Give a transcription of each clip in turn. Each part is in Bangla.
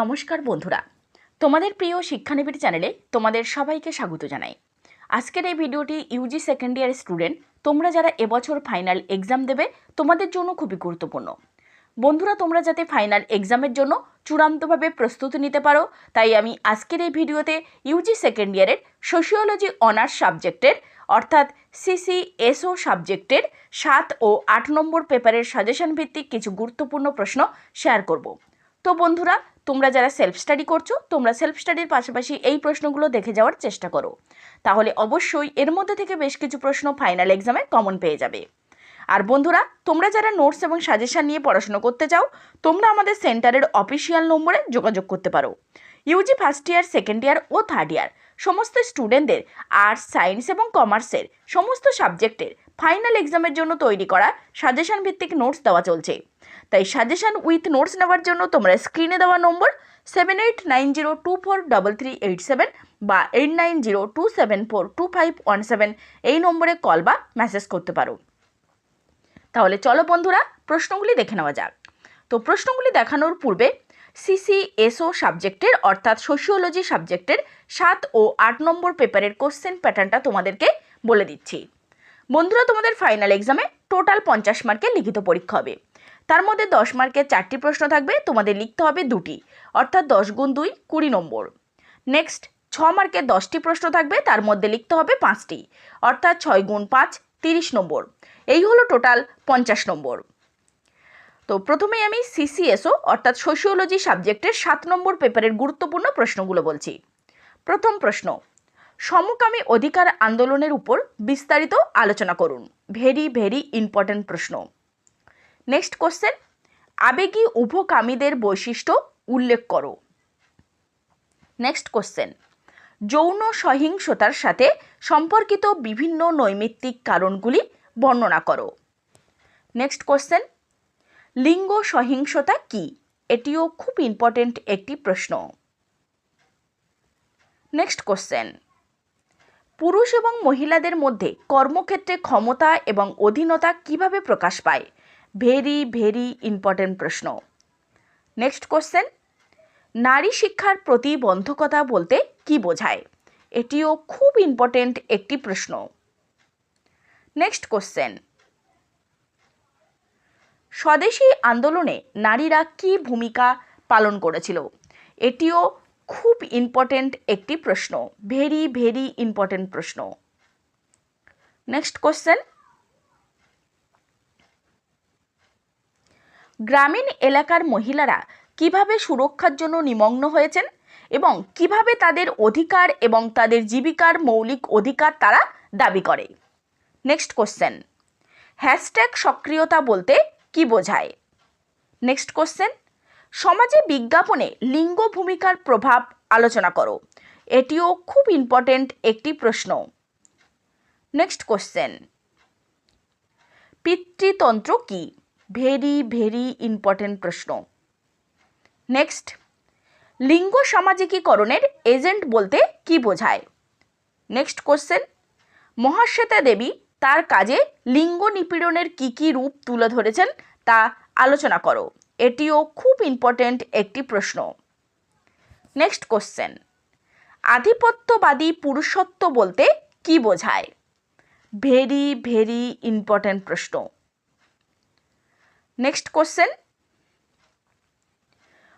নমস্কার বন্ধুরা। তোমাদের প্রিয় শিক্ষানিবিড় চ্যানেলে তোমাদের সবাইকে স্বাগত জানাই। আজকের এই ভিডিওটি ইউজি সেকেন্ড ইয়ার স্টুডেন্ট তোমরা যারা এবছর ফাইনাল এক্সাম দেবে, তোমাদের জন্য খুবই গুরুত্বপূর্ণ। বন্ধুরা, তোমরা যাতে ফাইনাল এক্সামের জন্য চূড়ান্তভাবে প্রস্তুতি নিতে পারো, তাই আমি আজকের এই ভিডিওতে ইউজি সেকেন্ড ইয়ারের সোশিওলজি অনার্স সাবজেক্টের অর্থাৎ সিসি এসও সাবজেক্টের সাত ও আট নম্বর পেপারের সাজেশন ভিত্তিক কিছু গুরুত্বপূর্ণ প্রশ্ন শেয়ার করব। তো বন্ধুরা তোমরা যারা সেলফ স্টাডি করছ, তোমরা সেলফ স্টাডির পাশাপাশি এই প্রশ্নগুলো দেখে যাওয়ার চেষ্টা করো। তাহলে অবশ্যই এর মধ্যে থেকে বেশ কিছু প্রশ্ন ফাইনাল এক্সামে কমন পেয়ে যাবে। আর বন্ধুরা, তোমরা যারা নোটস এবং সাজেশন নিয়ে পড়াশোনা করতে চাও, তোমরা আমাদের সেন্টারের অফিসিয়াল নম্বরে যোগাযোগ করতে পারো। UG first year second year ও থার্ড ইয়ার সমস্ত স্টুডেন্টদের আর্টস সায়েন্স এবং কমার্সের সমস্ত সাবজেক্টের ফাইনাল এক্সামের জন্য তৈরি করা সাজেশন ভিত্তিক নোটস দেওয়া চলছে। তাই সাজেশান উইথ নোটস নেওয়ার জন্য তোমরা স্ক্রিনে দেওয়া number seven eight nine zero two four double three eight seven বা eight nine zero two seven four two five one seven এই নম্বরে কল বা মেসেজ করতে পারো। তাহলে চলো বন্ধুরা, প্রশ্নগুলি দেখে নেওয়া যাক। তো প্রশ্নগুলি দেখানোর পূর্বে সিসিএসও সাবজেক্টের অর্থাৎ সোশিওলজি সাবজেক্টের সাত ও আট নম্বর পেপারের কোশ্চেন প্যাটার্নটা তোমাদেরকে বলে দিচ্ছি। বন্ধুরা, তোমাদের ফাইনাল এক্সামে টোটাল পঞ্চাশ মার্কের লিখিত পরীক্ষা হবে। তার মধ্যে দশ মার্কের চারটি প্রশ্ন থাকবে, তোমাদের লিখতে হবে দুটি। অর্থাৎ দশ গুণ দুই, কুড়ি নম্বর। নেক্সট ছ মার্কের দশটি প্রশ্ন থাকবে, তার মধ্যে লিখতে হবে পাঁচটি। অর্থাৎ ছয় গুণ পাঁচ, তিরিশ নম্বর। এই হলো টোটাল পঞ্চাশ নম্বর। তো প্রথমেই আমি সিসিএসও অর্থাৎ সোশিওলজি সাবজেক্টের সাত নম্বর পেপারের গুরুত্বপূর্ণ প্রশ্নগুলো বলছি। প্রথম প্রশ্ন, সমকামী অধিকার আন্দোলনের উপর বিস্তারিত আলোচনা করুন। ভেরি ভেরি ইম্পর্ট্যান্ট প্রশ্ন। নেক্সট কোশ্চেন আবেগী উভকামীদের বৈশিষ্ট্য উল্লেখ করো। নেক্সট কোশ্চেন যৌন সহিংসতার সাথে সম্পর্কিত বিভিন্ন নৈমিত্তিক কারণগুলি বর্ণনা করো। নেক্সট কোশ্চেন লিঙ্গ সহিংসতা কি? এটিও খুব ইম্পর্টেন্ট একটি প্রশ্ন। নেক্সট কোশ্চেন পুরুষ এবং মহিলাদের মধ্যে কর্মক্ষেত্রে ক্ষমতা এবং অধীনতা কীভাবে প্রকাশ পায়? ভেরি ভেরি ইম্পর্টেন্ট প্রশ্ন। নেক্সট কোশ্চেন নারী শিক্ষার প্রতিবন্ধকতা বলতে কি বোঝায়? এটিও খুব ইম্পর্টেন্ট একটি প্রশ্ন। নেক্সট কোশ্চেন স্বদেশী আন্দোলনে নারীরা কি ভূমিকা পালন করেছিল? এটিও খুব ইম্পর্টেন্ট একটি প্রশ্ন। ভেরি ভেরি ইম্পর্টেন্ট প্রশ্ন। নেক্সট কোশ্চেন গ্রামীণ এলাকার মহিলারা কীভাবে সুরক্ষার জন্য নিমগ্ন হয়েছেন এবং কীভাবে তাদের অধিকার এবং তাদের জীবিকার মৌলিক অধিকার তারা দাবি করে? নেক্সট কোশ্চেন হ্যাশট্যাগ সক্রিয়তা বলতে কি বোঝায়? নেক্সট কোশ্চেন সমাজে বিজ্ঞাপনে লিঙ্গ ভূমিকার প্রভাব আলোচনা করো। এটিও খুব ইম্পর্টেন্ট একটি প্রশ্ন। নেক্সট কোশ্চেন পিতৃতন্ত্র কি? ভেরি ভেরি ইম্পর্টেন্ট প্রশ্ন। নেক্সট লিঙ্গ সামাজিকীকরণের এজেন্ট বলতে কি বোঝায়? নেক্সট কোশ্চেন মহাশ্বেতা দেবী তার কাজে লিঙ্গ নিপীড়নের কী কী রূপ তুলে ধরেছেন তা আলোচনা করো। এটিও খুব ইম্পর্টেন্ট একটি প্রশ্ন। নেক্সট কোশ্চেন আধিপত্যবাদী পুরুষত্ব বলতে কি বোঝায়? ভেরি ভেরি ইম্পর্টেন্ট প্রশ্ন। নেক্সট কোশ্চেন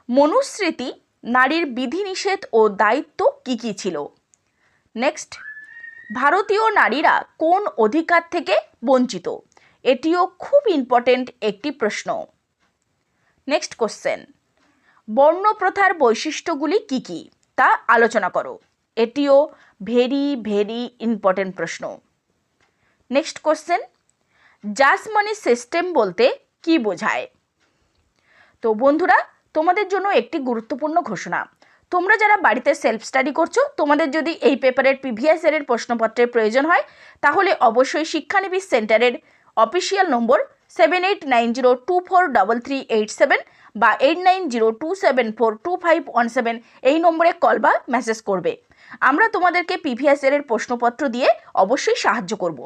মনুস্মৃতি নারীর বিধিনিষেধ ও দায়িত্ব কী কী ছিল? নেক্সট ভারতীয় নারীরা কোন অধিকার থেকে বঞ্চিত? এটিও খুব ইম্পর্টেন্ট একটি প্রশ্ন। নেক্সট কোশ্চেন বর্ণপ্রথার বৈশিষ্ট্যগুলি কি কি? তা আলোচনা করো। এটিও ভেরি ভেরি ইম্পর্টেন্ট প্রশ্ন। Next question jajmani system বলতে কি বোঝায়? তো বন্ধুরা, তোমাদের জন্য একটি গুরুত্বপূর্ণ ঘোষণা। তোমরা যারা বাড়িতে সেলফ স্টাডি করছ, তোমাদের যদি এই পেপারের প্রিভিয়াস ইয়ারের প্রশ্নপত্রের প্রয়োজন হয়, তাহলে অবশ্যই শিক্ষানিবিশ সেন্টারের official number seven eight nine zero two four double three eight seven বা eight nine zero two seven four two five one seven এই নম্বরে কল বা মেসেজ করবে। আমরা তোমাদেরকে প্রিভিয়াস ইয়ারের প্রশ্নপত্র দিয়ে অবশ্যই সাহায্য করব।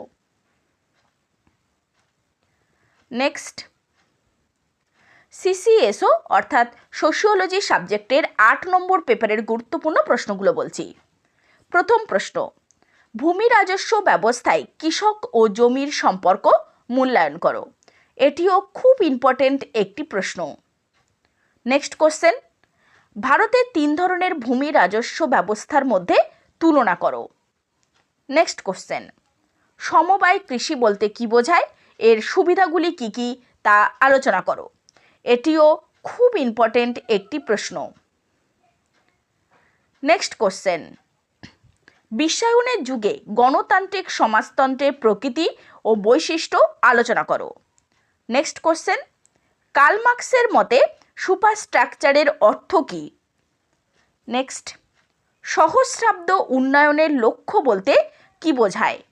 নেক্সট সিসিএসও, অর্থাৎ সোশিওলজি সাবজেক্টের আট নম্বর পেপারের গুরুত্বপূর্ণ প্রশ্নগুলো বলছি। প্রথম প্রশ্ন, ভূমি রাজস্ব ব্যবস্থায় কৃষক ও জমির সম্পর্ক মূল্যায়ন করো। এটিও খুব ইম্পর্টেন্ট একটি প্রশ্ন। নেক্সট কোশ্চেন ভারতে তিন ধরনের ভূমি রাজস্ব ব্যবস্থার মধ্যে তুলনা করো। নেক্সট কোশ্চেন সমবায় কৃষি বলতে কি বোঝায়? এর সুবিধাগুলি কি কি তা আলোচনা করো। এটিও খুব ইম্পর্টেন্ট একটি প্রশ্ন। নেক্সট কোশ্চেন বিশ্বায়নের যুগে গণতান্ত্রিক সমাজতন্ত্রের প্রকৃতি ও বৈশিষ্ট্য আলোচনা করো। নেক্সট কোশ্চেন কালমার্কসের মতে সুপারস্ট্রাকচারের অর্থ কী? নেক্সট সহস্রাব্দ উন্নয়নের লক্ষ্য বলতে কি বোঝায়?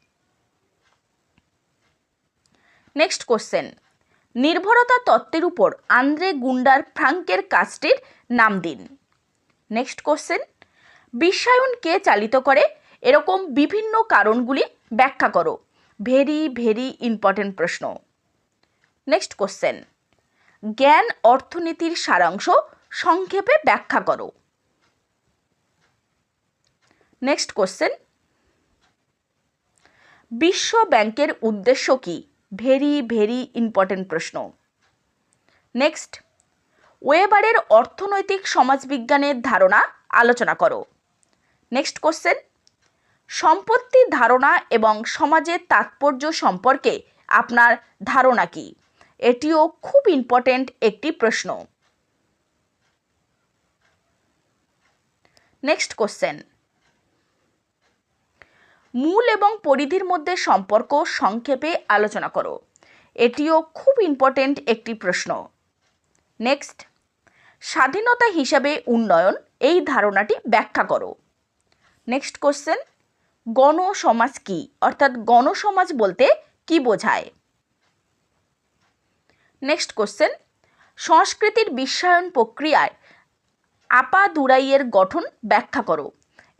নেক্সট কোশ্চেন নির্ভরতা তত্ত্বের উপর আন্দ্রে গুন্ডার ফ্রাঙ্কের কাজটির নাম দিন। নেক্সট কোশ্চেন বিশ্বায়ন কে চালিত করে? এরকম বিভিন্ন কারণগুলি ব্যাখ্যা করো। ভেরি ভেরি ইম্পর্টেন্ট প্রশ্ন। নেক্সট কোশ্চেন জ্ঞান অর্থনীতির সারাংশ সংক্ষেপে ব্যাখ্যা করো। নেক্সট কোশ্চেন বিশ্ব ব্যাংকের উদ্দেশ্য কি? ভেরি ভেরি ইম্পর্টেন্ট প্রশ্ন। নেক্সট ওয়েবারের অর্থনৈতিক সমাজবিজ্ঞানের ধারণা আলোচনা করো। নেক্সট কোশ্চেন সম্পত্তি ধারণা এবং সমাজের তাৎপর্য সম্পর্কে আপনার ধারণা কি? এটিও খুব ইম্পর্টেন্ট একটি প্রশ্ন। নেক্সট কোশ্চেন মূল এবং পরিধির মধ্যে সম্পর্ক সংক্ষেপে আলোচনা করো। এটিও খুব ইম্পর্টেন্ট একটি প্রশ্ন। নেক্সট স্বাধীনতা হিসাবে উন্নয়ন, এই ধারণাটি ব্যাখ্যা করো। নেক্সট কোশ্চেন গণসমাজ কি? অর্থাৎ গণসমাজ বলতে কি বোঝায়? নেক্সট কোশ্চেন সংস্কৃতির বিশ্বায়ন প্রক্রিয়ায় আপা দুরাইয়ের গঠন ব্যাখ্যা করো।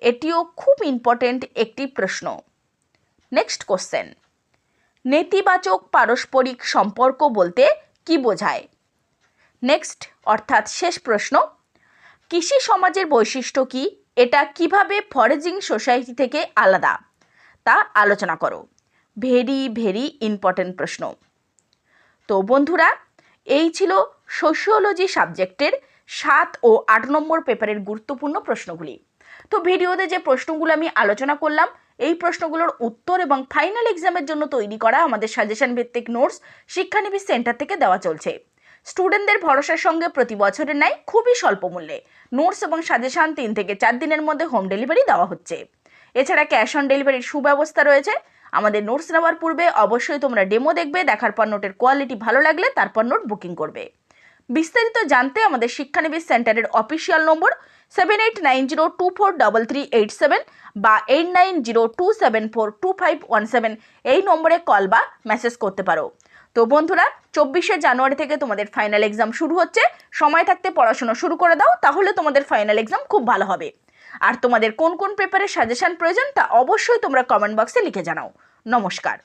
এটিও খুব ইম্পর্টেন্ট একটি প্রশ্ন। নেক্সট কোশ্চেন নেতিবাচক পারস্পরিক সম্পর্ক বলতে কি বোঝায়? নেক্সট অর্থাৎ শেষ প্রশ্ন, কৃষি সমাজের বৈশিষ্ট্য কি? এটা কীভাবে ফরেজিং সোসাইটি থেকে আলাদা? তা আলোচনা করো। ভেরি ভেরি ইম্পর্টেন্ট প্রশ্ন। তো বন্ধুরা, এই ছিল সোশিওলজি সাবজেক্টের সাত ও আট নম্বর পেপারের গুরুত্বপূর্ণ প্রশ্নগুলি। তো ভিডিওতে যে প্রশ্নগুলো আমি আলোচনা করলাম, এই প্রশ্নগুলোর উত্তর এবং ফাইনাল এক্সামের জন্য তৈরি করা আমাদের সাজেশন ভিত্তিক নোটস শিক্ষানিবিশ সেন্টার থেকে দেওয়া চলছে। স্টুডেন্টদের ভরসার সঙ্গে প্রতি বছরের ন্যায় খুবই স্বল্প মূল্যে নোটস এবং সাজেশন তিন থেকে চার দিনের মধ্যে হোম ডেলিভারি দেওয়া হচ্ছে। এছাড়া ক্যাশ অন ডেলিভারির সুব্যবস্থা রয়েছে। আমাদের নোটস নেওয়ার পূর্বে অবশ্যই তোমরা ডেমো দেখবে, দেখার পর নোটের কোয়ালিটি ভালো লাগলে তারপর নোট বুকিং করবে। বিস্তারিত জানতে আমাদের শিক্ষানিবিশ সেন্টারের official number seven eight nine zero two four double three eight seven বা eight nine zero two seven four two five one seven এই নম্বরে কল বা মেসেজ করতে পারো। তো বন্ধুরা, চব্বিশে জানুয়ারি থেকে তোমাদের ফাইনাল এক্সাম শুরু হচ্ছে। সময় থাকতে পড়াশোনা শুরু করে দাও, তাহলে তোমাদের ফাইনাল এক্সাম খুব ভালো হবে। আর তোমাদের কোন কোন পেপারের সাজেশন প্রয়োজন তা অবশ্যই তোমরা কমেন্ট বক্সে লিখে জানাও। নমস্কার।